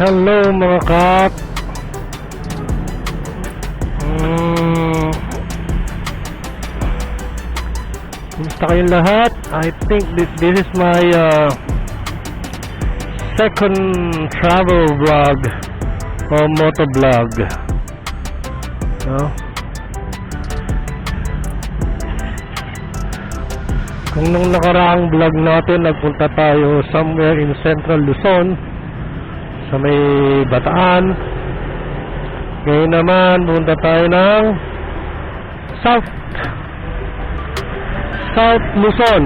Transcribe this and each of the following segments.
Hello mga kap! Mm. Kumusta kayong lahat? I think this, this is my uh, second travel vlog or moto vlog. No? Kung nung nakaraang vlog natin nagpunta tayo somewhere in Central Luzon sa may Bataan. Ngayon naman, punta tayo ng South South Luzon.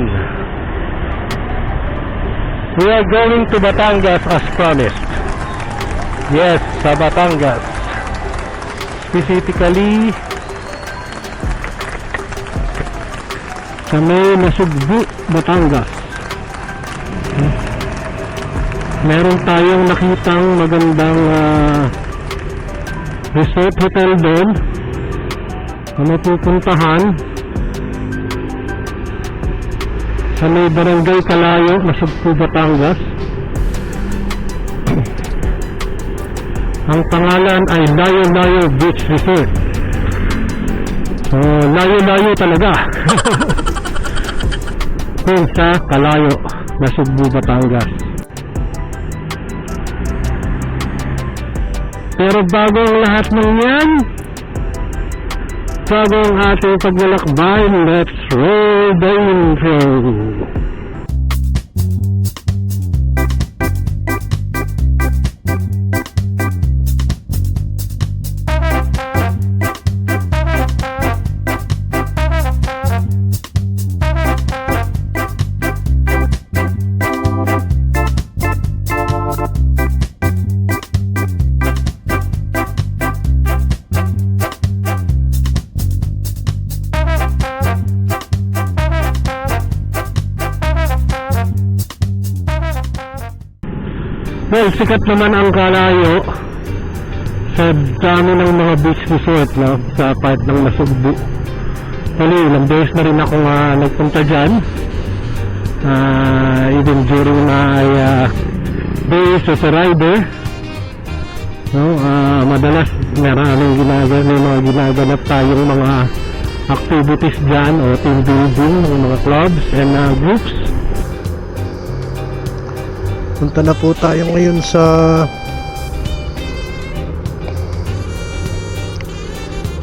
We are going to Batangas as promised. Yes, sa Batangas. Specifically, sa may Nasugbu, Batangas. Meron tayong nakitang magandang ah, resort hotel doon na pupuntahan sa may barangay Kalayo, Nasugbu, Batangas. Ang pangalan ay Layo Layo Beach Resort. So, layo-layo talaga. Kung sa Kalayo, Nasugbu, Batangas. Pero bago ang lahat ng yan, bago ang ating paglalakbay, let's roll the intro. Well, sikat naman ang Kalayo sa dami ng mga beach resort no? sa part ng Nasugbu. Actually, ilang beses na rin ako nga nagpunta dyan. Ah, even during my uh, days as a rider. No, ah, madalas maraming ginagawa, may mga ginaganap tayong mga activities dyan o team building ng mga clubs and uh, groups. Punta na po tayo ngayon sa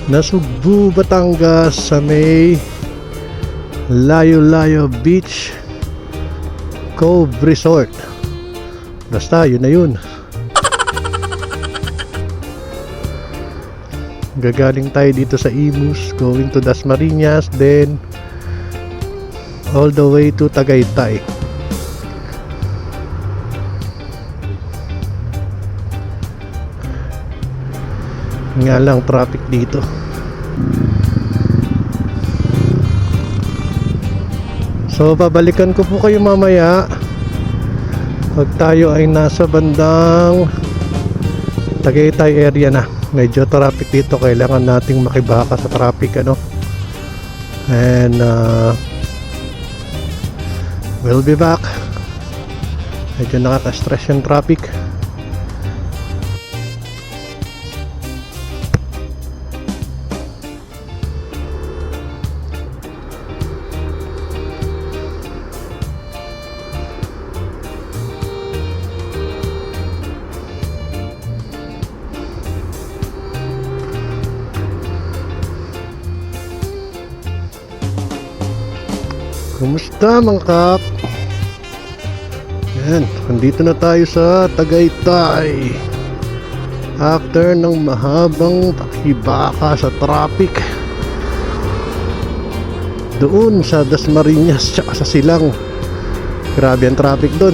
Nasugbu, Batangas sa may Layo-Layo Beach Cove Resort. Basta, yun na yun. Gagaling tayo dito sa Imus, going to Dasmariñas, then all the way to Tagaytay. Nga lang traffic dito. So babalikan ko po kayo mamaya. Pag tayo ay nasa bandang Tagaytay area na. Medyo traffic dito. Kailangan nating makibaka sa traffic ano? And uh, we'll be back. Medyo nakaka-stress yung traffic Kumusta mga kap? Yan, nandito na tayo sa Tagaytay. After ng mahabang pakibaka sa traffic. Doon sa Dasmariñas tsaka sa Silang. Grabe ang traffic doon.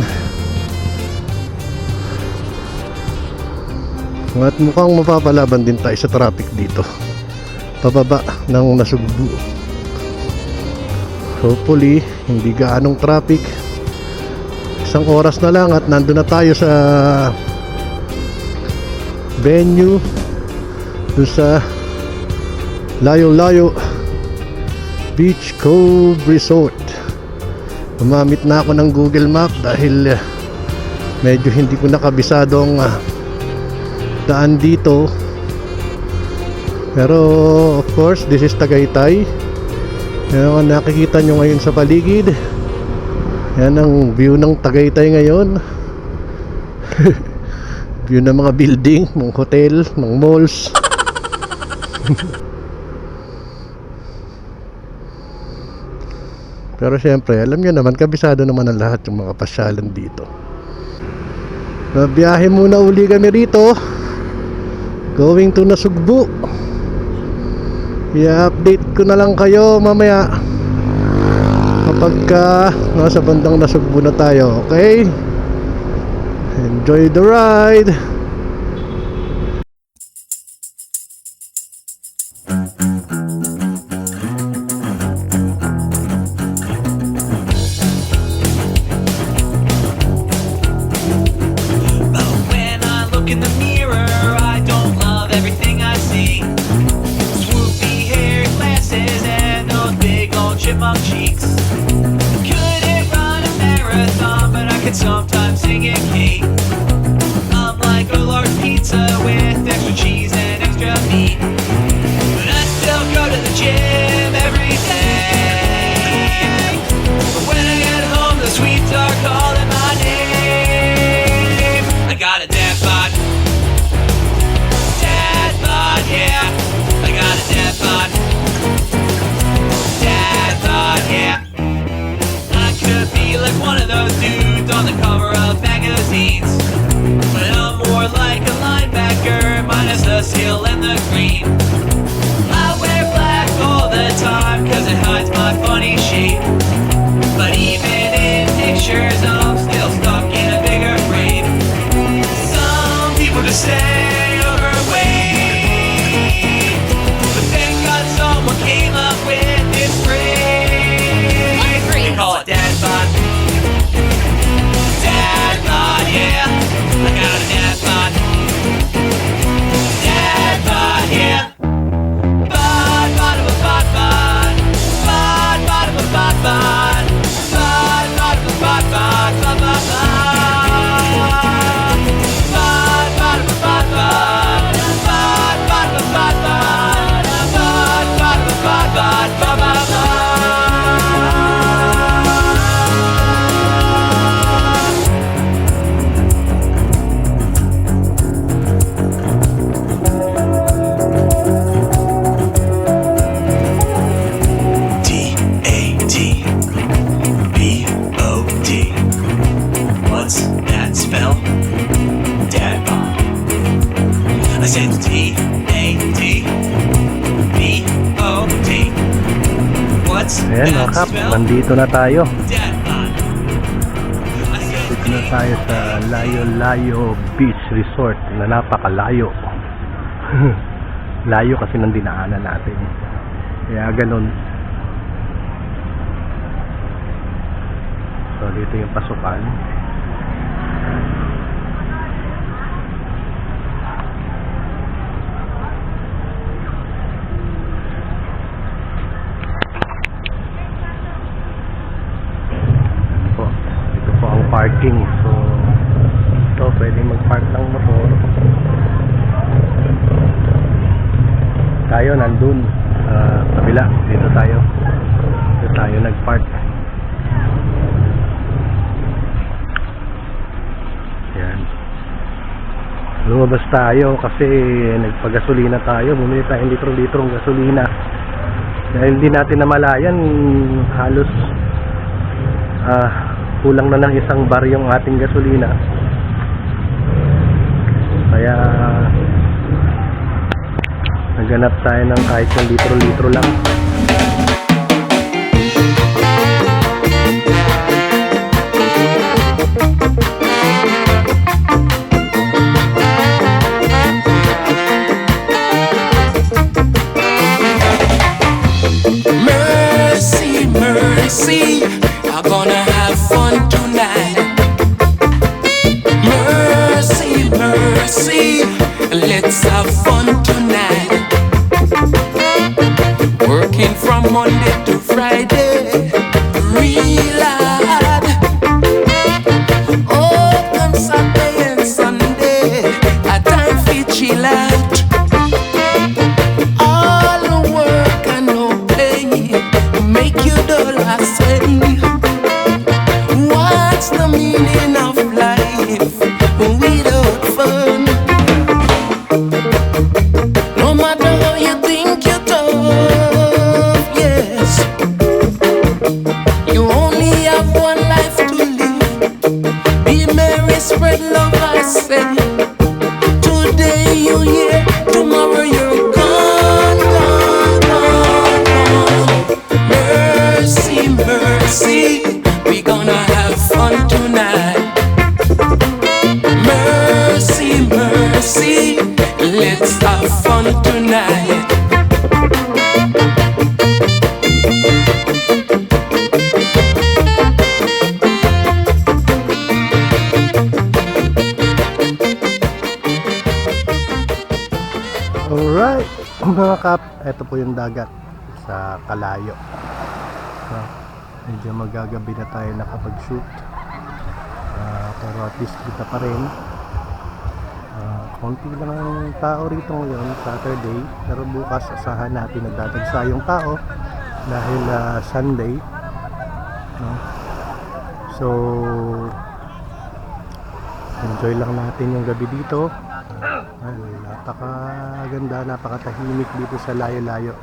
At mukhang mapapalaban din tayo sa traffic dito. Pababa ng Nasugbu hopefully hindi gaanong traffic. Isang oras na lang at nandun na tayo sa venue dun sa layo layo beach cove resort. Umamit na ako ng google map dahil eh, medyo hindi ko nakabisadong ah, daan dito. Pero of course this is Tagaytay. Yan ang nakikita nyo ngayon sa paligid. Yan ang view ng Tagaytay ngayon. view ng mga building, ng hotel, ng malls. Pero syempre, alam nyo naman, kabisado naman ang lahat yung mga pasyalan dito. Nabiyahe muna uli kami rito. Going to Nasugbu. Nasugbu i-update ko na lang kayo mamaya. Kapag ka nasa bandang nasugbo na tayo okay? Enjoy the ride! up, nandito na tayo. Nandito na tayo sa Layo Layo Beach Resort na napakalayo. Layo kasi ng dinaanan natin. Kaya ganun. So dito yung pasukan. mag-park ng motor. Tayo nandun. Uh, kabila dito tayo. Dito tayo nag-park. Yan lumabas tayo kasi nagpagasolina tayo. Bumili tayong litrong-litrong gasolina. Dahil hindi natin namalayan halos uh, kulang na ng isang bar yung ating gasolina kaya naghanap tayo ng kahit ng litro-litro lang. New Year. Ito po yung dagat sa Kalayo. So, medyo magagabi na tayo nakapag-shoot. Ah, pero at least kita pa rin. Ah, konti lang ang tao rito ngayon, Saturday. Pero bukas asahan natin nagdadagsa yung tao dahil ah, Sunday. No? So, enjoy lang natin yung gabi dito. Ay, napakaganda, napakatahimik dito sa layo-layo.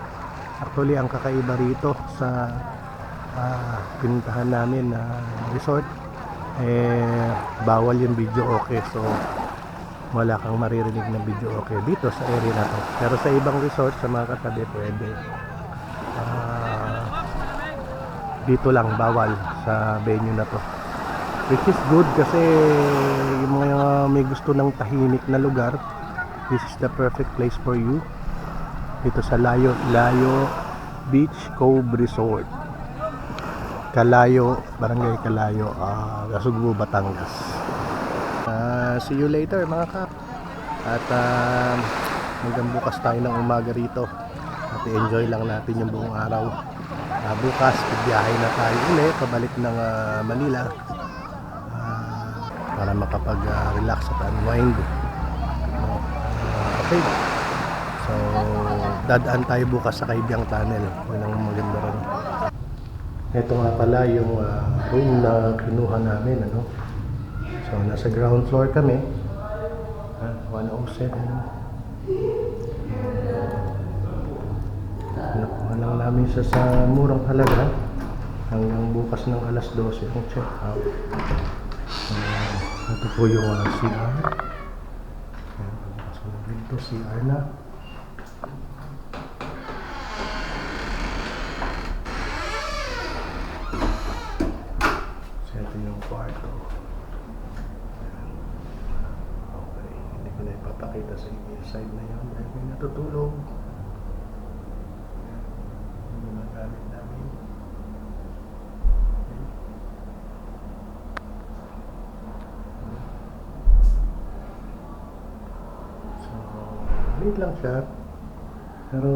Actually, ang kakaiba rito sa ah, pinuntahan namin na resort, eh, bawal yung video okay. So, wala kang maririnig na video okay dito sa area na to. Pero sa ibang resort, sa mga katabi, pwede. Ah, dito lang, bawal sa venue na to. Which is good kasi yung mga may gusto ng tahimik na lugar, this is the perfect place for you. Dito sa Layo, Layo Beach Cove Resort. Kalayo, Barangay Kalayo, uh, Gasugbo, Batangas. Ah, see you later mga kap. At ah, hanggang bukas tayo ng umaga rito. At enjoy lang natin yung buong araw. Ah, bukas, biyahe na tayo ulit, pabalik ng ah, Manila Ah, para makapag-relax at unwind. Ah, okay. So, dadaan tayo bukas sa Kaibyang Tunnel. Yun ang maganda ron. Ito nga pala yung ah, room na kinuha namin. Ano? So, nasa ground floor kami. Ah, 107. Nakuha lang namin siya sa murang halaga. Hanggang bukas ng alas 12 ang check out. Uh, ito po yung uh, CR. Ayan, bukas mo dito, CR na. So, ito yung kwarto. Okay, hindi ko na ipapakita sa inyo yung side na yun. Dahil may natutulog. Ayan. Yung mga gamit namin. Okay. So, maliit lang siya. Pero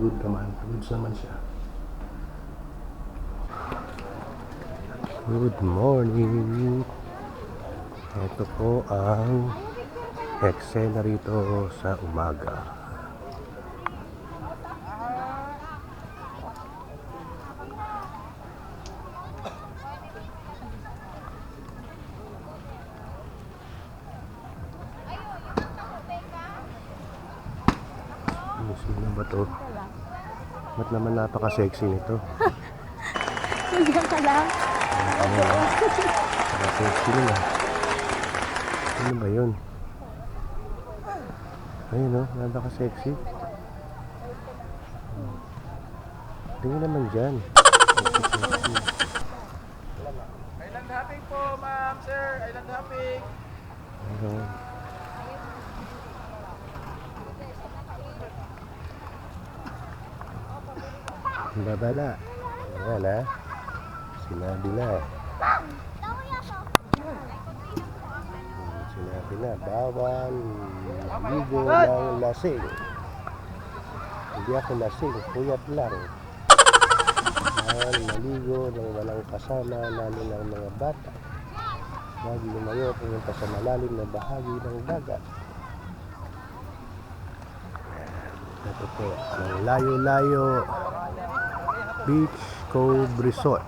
good naman. Goods naman siya. Good morning. Ito po ang eksena rito sa umaga. Ano sino ba to? Ba't naman napaka-sexy nito? Diyan ka lang. Napaka-sexy nila. Ano ba yun? Ayun o, napaka-sexy. Hmm. Tingin naman dyan. Island hopping po, ma'am, sir. Island hopping. Ayun. Babala. Wala. Sinabi na. Sinabi na, bawal ligo ng lasing. Hindi ako lasing, puyat lang. Bawal maligo ng walang kasama, lalo ng mga bata. Huwag lumayo pumunta sa malalim na bahagi ng dagat. Ito po, ng layo-layo Beach Cove Resort.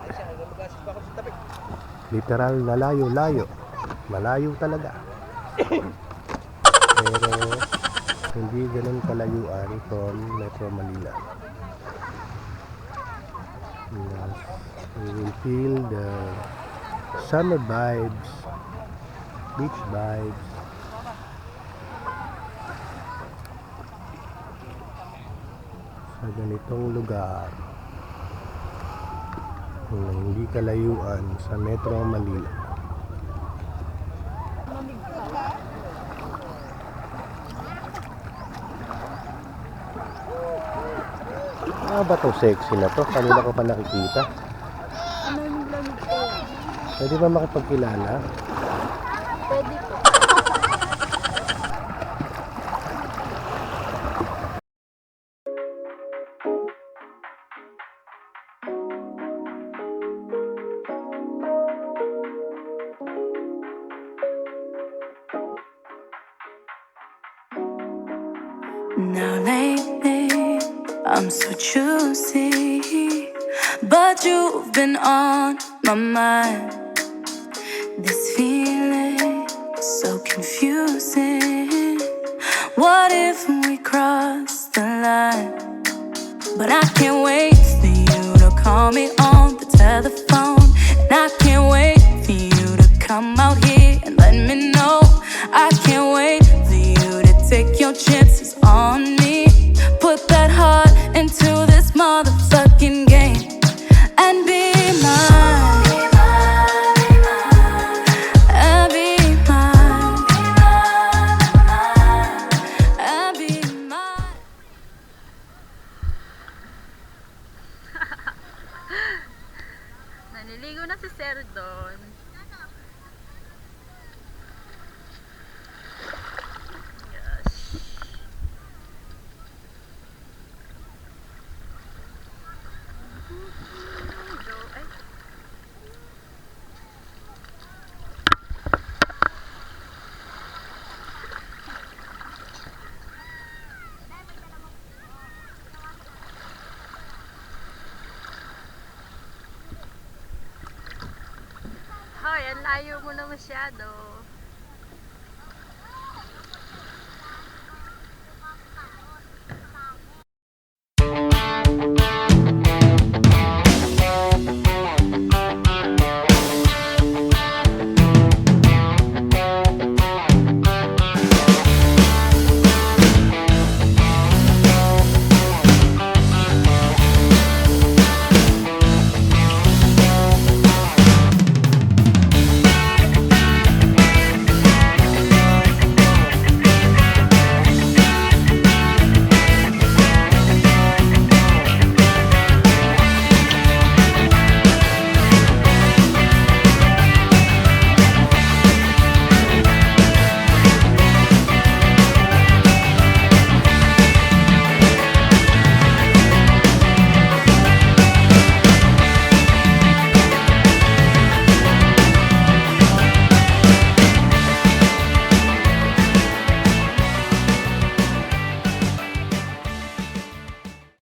Literal na layo-layo. Malayo talaga. Pero hindi ganun kalayuan from Metro Manila. Yes, we will feel the summer vibes, beach vibes. Sa ganitong lugar na hindi kalayuan sa Metro Manila. Ah, ba to sexy na to? Kanina ko pa nakikita. Pwede ba makipagkilala? Pwede po. Ligo na si Sir doon. Ayan, layo mo na masyado.